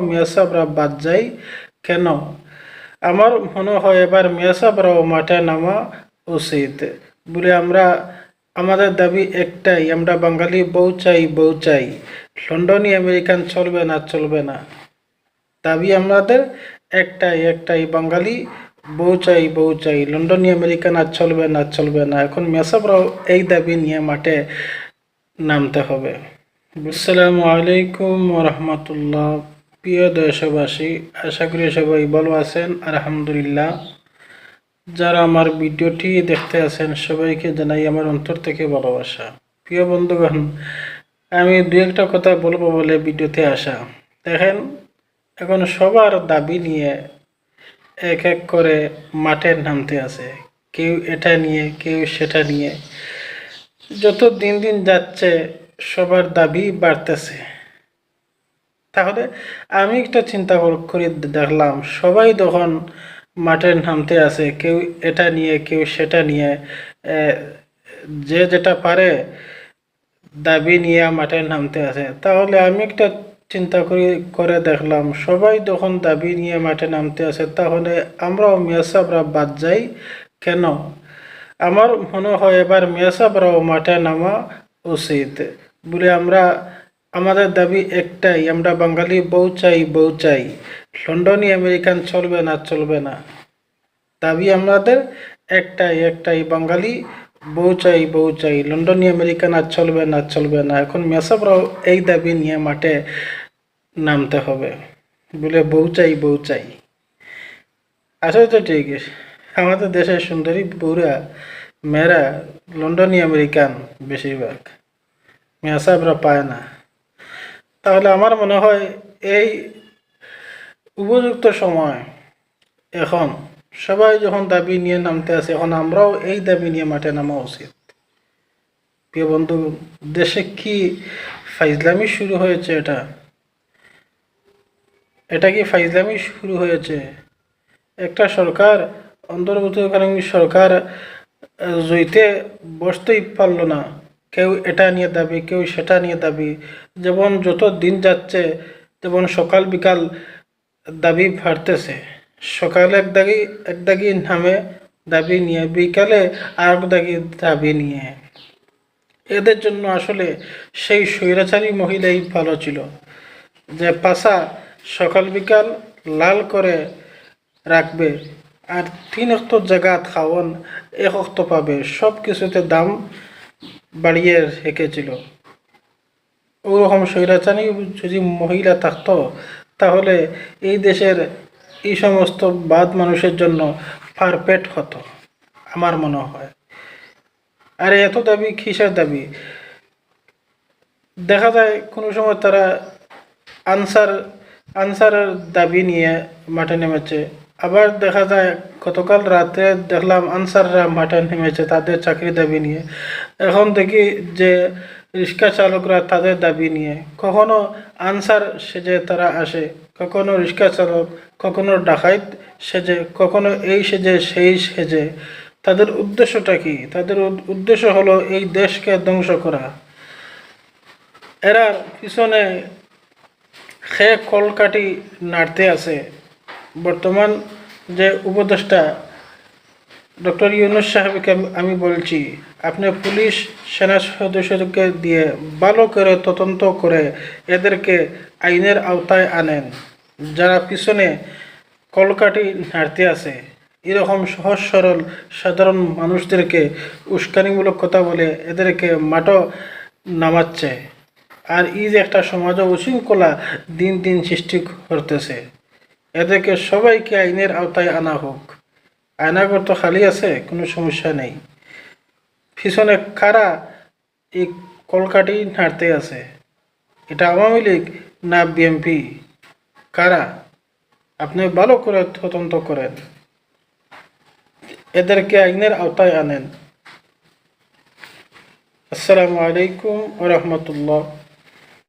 মিয়াসাবরা বাদ যায় কেন? আমার মনে হয় এবার মিয়াসাবরাও মাঠে নামা উচিত। বলে আমরা, আমাদের দাবি একটাই, আমরা বাঙালি বউ চাই বউ চাই। লন্ডনী আমেরিকান চলবে না চলবে না। দাবি আমাদের একটাই একটাই, বাঙালি বউ চাই বউ চাই। লন্ডনী আমেরিকান আর চলবে না চলবে না। এখন মেসাবরাও এই দাবি নিয়ে মাঠে নামতে হবে। আসসালামু আলাইকুম রহমতুল্লাহ। প্রিয় দেশবাসী, আশা করি সবাই ভালো আছেন, আলহামদুলিল্লাহ। যারা আমার ভিডিওটি দেখতে আছেন, সবাইকে জানাই আমার অন্তর থেকে ভালোবাসা। প্রিয় বন্ধুগণ, আমি দু একটা কথা বলব বলে ভিডিওতে আসা। দেখেন, এখন সবার দাবি নিয়ে এক এক করে মাঠে নামতে আছে। কেউ এটা নিয়ে, কেউ সেটা নিয়ে। যত দিন দিন যাচ্ছে, সবার দাবি বাড়তেছে। তাহলে আমি একটা চিন্তা কর- দেখলাম, সবাই তখন মাঠে নামতে আছে, কেউ এটা নিয়ে, কেউ সেটা নিয়ে। যে যেটা পারে দাবি নিয়ে মাঠে নামতে আছে। তাহলে আমি একটা চিন্তা করি, করে দেখলাম, সবাই যখন দাবি নিয়ে মাঠে নামতে আছে, তাহলে আমরাও মিয়াসাবরা বাদ যাই কেন? আমার মনে হয় এবার মিয়াসাবরাও মাঠে নামা উচিত। বলে আমরা আমাদের দাবি একটাই, আমরা বাঙালি বউ চাই বউ চাই। লন্ডনী আমেরিকান চলবে না চলবে না। দাবি আমাদের একটাই একটাই, বাঙালি বউ চাই বউ চাই। লন্ডনী আমেরিকান আর চলবে না চলবে না। এখন মেসাবরাও এই দাবি নিয়ে মাঠে নামতে হবে। বলে বউ চাই বউ চাই। আসলে তো ঠিক আমাদের দেশের সুন্দরী বউরা মেয়েরা লন্ডনী আমেরিকান বেশিরভাগ। মেসাবরা পায় না। তাহলে আমার মনে হয় এই উপযুক্ত সময় এখন সবাই যখন দাবি নিয়ে নামতে আছে এখন আমরাও এই দাবি নিয়ে মাঠে নামা উচিত। প্রিয় বন্ধু, দেশে কি ফাইজলামি শুরু হয়েছে এটা? এটা কি ফাইজলামি শুরু হয়েছে? একটা সরকার অন্তর্ভুক্তকালীন সরকার জইতে বসতেই পারল না। কেউ এটা নিয়ে দাবি, কেউ সেটা নিয়ে দাবি। যেমন যত দিন যাচ্ছে যেমন সকাল বিকাল দাবি ফাটতেছে সকালে এক দাগি এক দাগি নামে দাবি নিয়ে, বিকালে আর এক দাগি দাবি নিয়ে। এদের জন্য আসলে সেই স্বৈরাচারী মহিলাই ভালো ছিল। যে পাশা সকাল বিকাল লাল করে রাখবে আর তিন অক্ত জায়গা খাওয়ান, এক অক্ত পাবে সব কিছুতে দাম বাড়িয়ে রেখেছিল। ওরকম স্বৈরাচারী যদি মহিলা থাকতো, তাহলে এই দেশের এই সমস্ত বাদ মানুষের জন্য পারফেক্ট হতো, আমার মনে হয়। আর, এত দাবি কিসের দাবি? দেখা যায় কোনো সময় তারা আনসার, আনসারের দাবি নিয়ে মাঠে নেমেছে। আবার দেখা যায়, গতকাল রাতে দেখলাম আনসাররা মাঠে নেমেছে তাদের চাকরি দাবি নিয়ে। এখন দেখি যে রিক্সা চালকরা তাদের দাবি নিয়ে। কখনো আনসার সেজে তারা আসে, কখনো রিক্সা চালক, কখনো ডাকাইত সেজে, কখনো এই সেজে, সেই সেজে। তাদের উদ্দেশ্যটা কি? তাদের উদ্দেশ্য হলো এই দেশকে ধ্বংস করা। এরা পিছনে খে কলকাটি নাড়তে আছে। বর্তমান যে উপদেষ্টা ডক্টর ইউনুস সাহেবকে আমি- বলছি, আপনি পুলিশ সেনা সদস্যকে দিয়ে ভালো করে তদন্ত করে এদেরকে আইনের আওতায় আনেন। যারা পিছনে কলকাটি নাড়তে আছে, এরকম সহজ সরল সাধারণ মানুষদেরকে উস্কানিমূলক কথা বলে এদেরকে মাঠও নামাচ্ছে। আর এই যে একটা সমাজ উশৃঙ্খলা দিন দিন সৃষ্টি করতেছে। এদেরকে সবাইকে আইনের আওতায় আনা হোক। আয়নাগর তো খালি আছে, কোনো সমস্যা নেই। পিছনে কারা এই কলকাটি নাড়তে আছে? এটা আওয়ামী লীগ না বিএমপি কারা? আপনি ভালো করে তদন্ত করেন। এদেরকে আইনের আওতায় আনেন। আসসালামু আলাইকুম রহমতুল্লাহ।